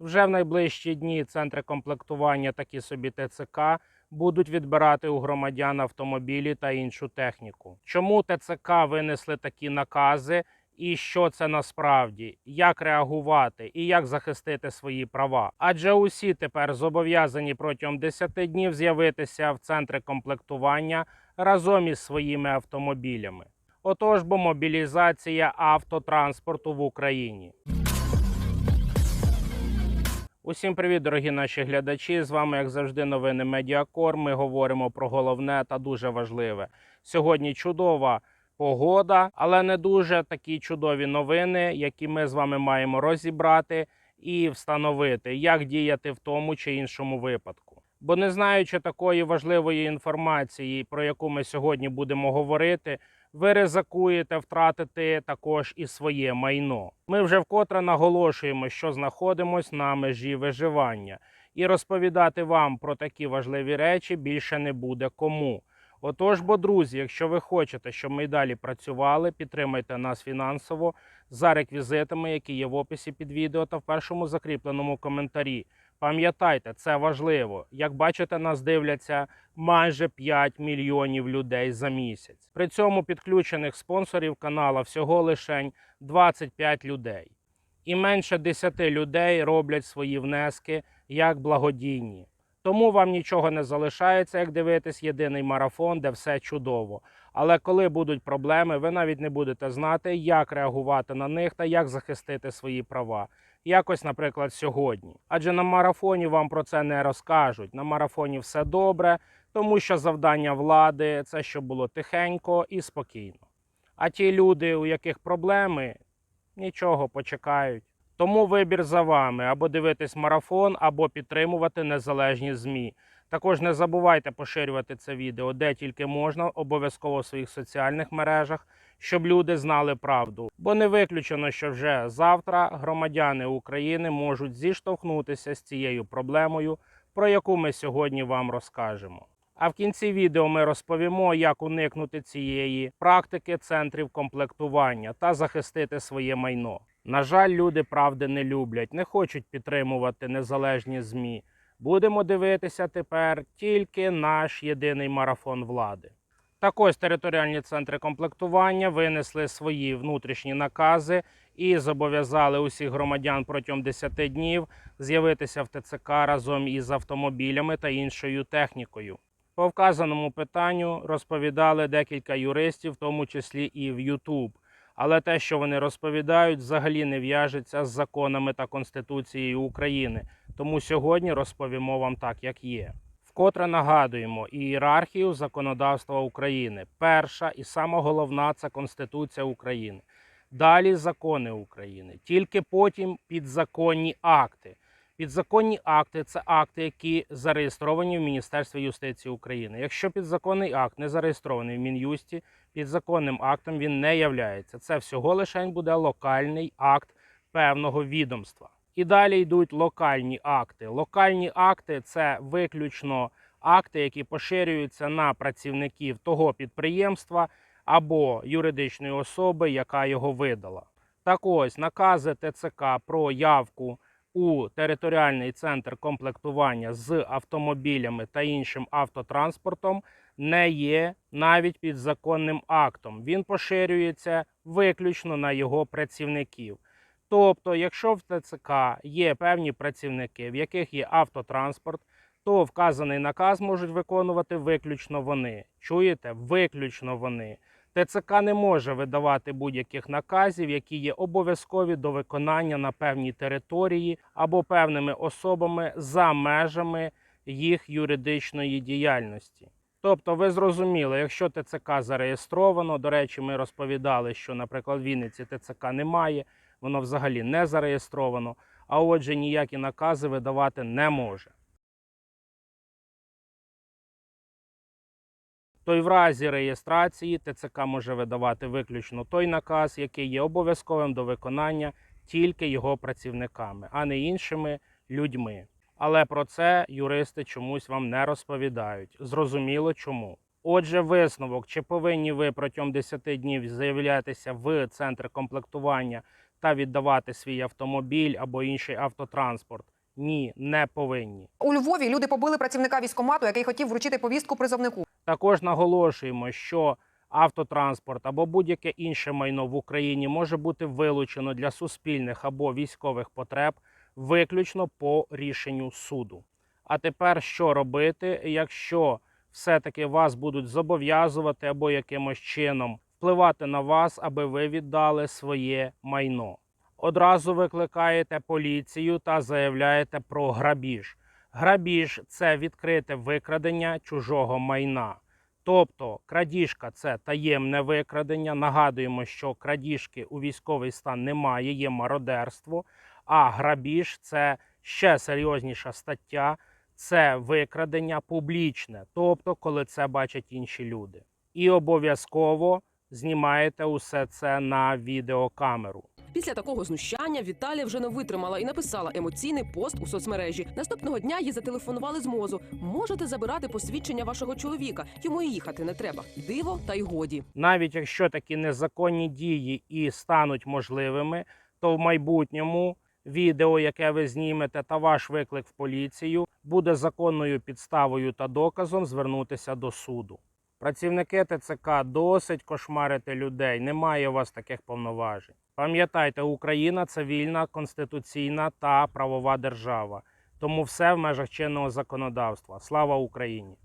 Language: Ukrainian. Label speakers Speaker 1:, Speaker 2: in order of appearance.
Speaker 1: Вже в найближчі дні центри комплектування, такі собі ТЦК, будуть відбирати у громадян автомобілі та іншу техніку. Чому ТЦК винесли такі накази? І що це насправді, як реагувати і як захистити свої права? Адже усі тепер зобов'язані протягом 10 днів з'явитися в центри комплектування разом із своїми автомобілями. Отож, бо мобілізація автотранспорту в Україні. Усім привіт, дорогі наші глядачі. З вами, як завжди, новини Медіакор. Ми говоримо про головне та дуже важливе. Сьогодні чудова погода, але не дуже такі чудові новини, які ми з вами маємо розібрати і встановити, як діяти в тому чи іншому випадку. Бо не знаючи такої важливої інформації, про яку ми сьогодні будемо говорити, ви ризикуєте втратити також і своє майно. Ми вже вкотре наголошуємо, що знаходимось на межі виживання, і розповідати вам про такі важливі речі більше не буде кому. Отож, бо друзі, якщо ви хочете, щоб ми далі працювали, підтримайте нас фінансово за реквізитами, які є в описі під відео та в першому закріпленому коментарі. Пам'ятайте, це важливо. Як бачите, нас дивляться майже 5 мільйонів людей за місяць. При цьому підключених спонсорів канала всього лише 25 людей. І менше 10 людей роблять свої внески як благодійні. Тому вам нічого не залишається, як дивитись єдиний марафон, де все чудово. Але коли будуть проблеми, ви навіть не будете знати, як реагувати на них та як захистити свої права. Якось, наприклад, сьогодні. Адже на марафоні вам про це не розкажуть. На марафоні все добре, тому що завдання влади це щоб було тихенько і спокійно. А ті люди, у яких проблеми, нічого почекають. Тому вибір за вами або дивитись марафон, або підтримувати незалежні ЗМІ. Також не забувайте поширювати це відео де тільки можна, обов'язково в своїх соціальних мережах, щоб люди знали правду. Бо не виключено, що вже завтра громадяни України можуть зіштовхнутися з цією проблемою, про яку ми сьогодні вам розкажемо. А в кінці відео ми розповімо, як уникнути цієї практики центрів комплектування та захистити своє майно. На жаль, люди правди не люблять, не хочуть підтримувати незалежні ЗМІ. Будемо дивитися тепер тільки наш єдиний марафон влади. Так ось територіальні центри комплектування винесли свої внутрішні накази і зобов'язали усіх громадян протягом 10 днів з'явитися в ТЦК разом із автомобілями та іншою технікою. По вказаному питанню розповідали декілька юристів, в тому числі і в YouTube. Але те, що вони розповідають, взагалі не в'яжеться з законами та Конституцією України. Тому сьогодні розповімо вам так, як є. Вкотре нагадуємо ієрархію законодавства України. Перша і сама головна це Конституція України. Далі закони України. Тільки потім підзаконні акти. Підзаконні акти це акти, які зареєстровані в Міністерстві юстиції України. Якщо підзаконний акт не зареєстрований в Мін'юсті, підзаконним актом він не являється. Це всього лише буде локальний акт певного відомства. І далі йдуть локальні акти. Локальні акти це виключно акти, які поширюються на працівників того підприємства або юридичної особи, яка його видала. Так ось накази ТЦК про явку у територіальний центр комплектування з автомобілями та іншим автотранспортом не є навіть підзаконним актом. Він поширюється виключно на його працівників. Тобто, якщо в ТЦК є певні працівники, в яких є автотранспорт, то вказаний наказ можуть виконувати виключно вони. Чуєте? Виключно вони. ТЦК не може видавати будь-яких наказів, які є обов'язкові до виконання на певній території або певними особами за межами їх юридичної діяльності. Тобто, ви зрозуміли, якщо ТЦК зареєстровано, до речі, ми розповідали, що, наприклад, в Вінниці ТЦК немає, воно взагалі не зареєстровано, а отже, ніякі накази видавати не може. То й в разі реєстрації ТЦК може видавати виключно той наказ, який є обов'язковим до виконання тільки його працівниками, а не іншими людьми. Але про це юристи чомусь вам не розповідають. Зрозуміло чому. Отже, висновок, чи повинні ви протягом 10 днів з'являтися в центр комплектування та віддавати свій автомобіль або інший автотранспорт. Ні, не повинні.
Speaker 2: У Львові люди побили працівника військкомату, який хотів вручити повістку призовнику.
Speaker 1: Також наголошуємо, що автотранспорт або будь-яке інше майно в Україні може бути вилучено для суспільних або військових потреб виключно по рішенню суду. А тепер що робити, якщо все-таки вас будуть зобов'язувати або якимось чином впливати на вас, аби ви віддали своє майно? Одразу викликаєте поліцію та заявляєте про грабіж. Грабіж це відкрите викрадення чужого майна. Тобто крадіжка це таємне викрадення. Нагадуємо, що крадіжки у військовий стан немає, є мародерство. А грабіж це ще серйозніша стаття, це викрадення публічне, тобто, коли це бачать інші люди. І обов'язково знімаєте усе це на відеокамеру.
Speaker 3: Після такого знущання Віталія вже не витримала і написала емоційний пост у соцмережі. Наступного дня їй зателефонували з мозу. Можете забирати посвідчення вашого чоловіка. Йому і їхати не треба. Диво та й годі.
Speaker 1: навіть якщо такі незаконні дії і стануть можливими, то в майбутньому відео, яке ви знімете, та ваш виклик в поліцію буде законною підставою та доказом звернутися до суду. Працівники ТЦК досить кошмарити людей. Немає у вас таких повноважень. Пам'ятайте, Україна це вільна, конституційна та правова держава. Тому все в межах чинного законодавства. Слава Україні!